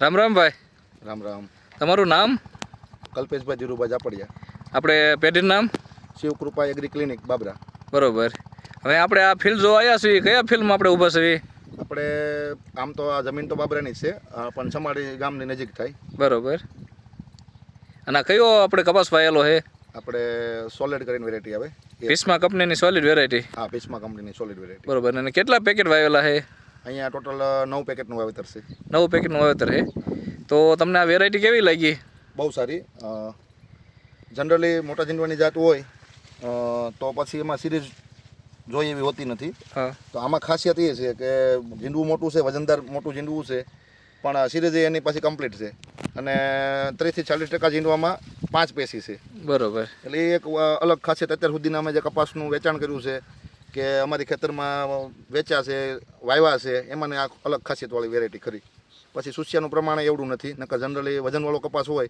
રામ રામ ભાઈ. રામ રામ. તમારું નામ? કલ્પેશભાઈ ધીરુભાઈ જાપડિયા. આપણે પેઢીનું નામ? Shivkrupa agri clinic Babra. બરોબર. હવે આપણે આ ફિલ્ડ જોવા આવ્યા છીએ. કયા ફિલ્ડમાં આપણે ઊભા છીએ? આપણે આમ તો આ જમીન તો બાબરાની જ છે પણ સમાડી ગામની નજીક થાય. બરોબર. અને કયો આપણે કપાસ પાયેલો છે? આપણે સોલિડ કરીને વેરાયટી આવે. ભીષ્મા કંપનીની સોલિડ વેરાયટી હા પીસમા કંપનીની સોલિડ વેરાયટી બરોબર. અને કેટલા પેકેટ વાવેલા છે? અહીંયા ટોટલ નવ પેકેટનું વાવેતર છે. નવ પેકેટનું વાવેતર છે. તો તમને આ વેરાયટી કેવી લાગી? બહુ સારી. જનરલી મોટા જીંડવાની જાત હોય તો પછી એમાં સિરીઝ જોઈએ એવી હોતી નથી. હા. તો આમાં ખાસિયત એ છે કે ઝીંડવું મોટું છે વજનદાર મોટું ઝીંડવું છે પણ સિરીઝ એની પાછી કમ્પ્લીટ છે. અને ત્રીસથી ચાલીસ ટકા ઝીંડવામાં પાંચ પેશી છે. બરોબર. એટલે એ એક અલગ ખાસિયત. અત્યાર સુધીના અમે જે કપાસનું વેચાણ કર્યું છે કે અમારી ખેતરમાં વેચ્યા છે વાવ્યા છે એમાં આ અલગ ખાસિયતવાળી વેરાયટી ખરી. પછી સુસ્યાનું પ્રમાણ એવડું નથી નકર જનરલી વજનવાળો કપાસ હોય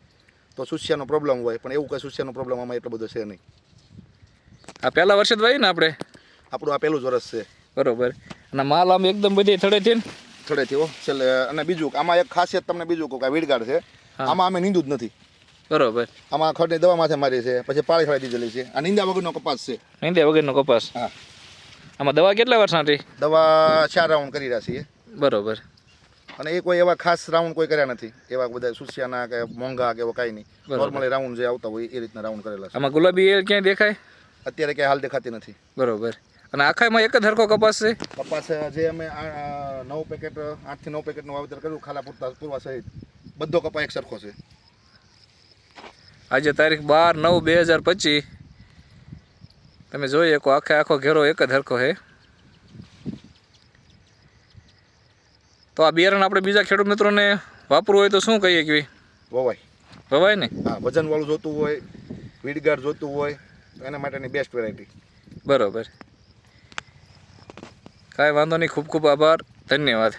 તો સુસ્યાનો પ્રોબ્લેમ હોય પણ એવું કંઈ સુસ્યાનો પ્રોબ્લેમ આમાં એટલો બધો છે નહીં. આ પહેલા વર્ષે જ વાવી ને આપણે? આપણું આ પહેલું જ વર્ષ છે. બરોબર. અને માલ આમ એકદમ બધી થડેથી ને થડેથી હો છેલ્લે અને બીજું આમાં એક ખાસિયત તમને બીજું કહું કે વીડગાડ છે. આમાં અમે નીંદું જ નથી. બરોબર. આમાં ખડની દવા માથે મારી છે પછી પાળી ફાળી દીધેલી છે. આ નીંદા વગરનો કપાસ છે. નીંદા વગરનો કપાસ? હા. આમાં દવા કેટલા વર્ષનાથી દવા ચાર રાઉન્ડ કરી રહ્યા છીએ. બરોબર. અને એ કોઈ એવા ખાસ રાઉન્ડ કોઈ કર્યા નથી. એવા બધા સુસિયાના કે મોંઘા કે એવા કાંઈ નહીં. નોર્મલી રાઉન્ડ જે આવતા હોય એ રીતના રાઉન્ડ કરેલા છે. આમાં ગુલાબી એલ ક્યાંય દેખાય? અત્યારે ક્યાંય હાલ દેખાતી નથી. બરોબર. અને આખામાં એક જ હરકો કપાસ છે? કપાસ જે અમે નવ પેકેટ આઠથી નવ પેકેટનું વાવેતર કર્યું ખાલા પૂરતા પૂરવા સહિત. બધો કપા એક સરખો છે. આજે તારીખ બાર નવ બે હજાર પચીસ. તમે જોઈ શકો આખે આખો ઘેરો એક જ હરખો છે. તો આ બિયારણ આપણે બીજા ખેડૂત મિત્રોને વાપરવું હોય તો શું કહીએ કે વવાય. વવાય ને? હા વજનવાળું જોતું હોય વીડગાર જોતું હોય એના માટેની બેસ્ટ વેરાયટી બરોબર. કાંઈ વાંધો નહીં ખૂબ ખૂબ આભાર. ધન્યવાદ.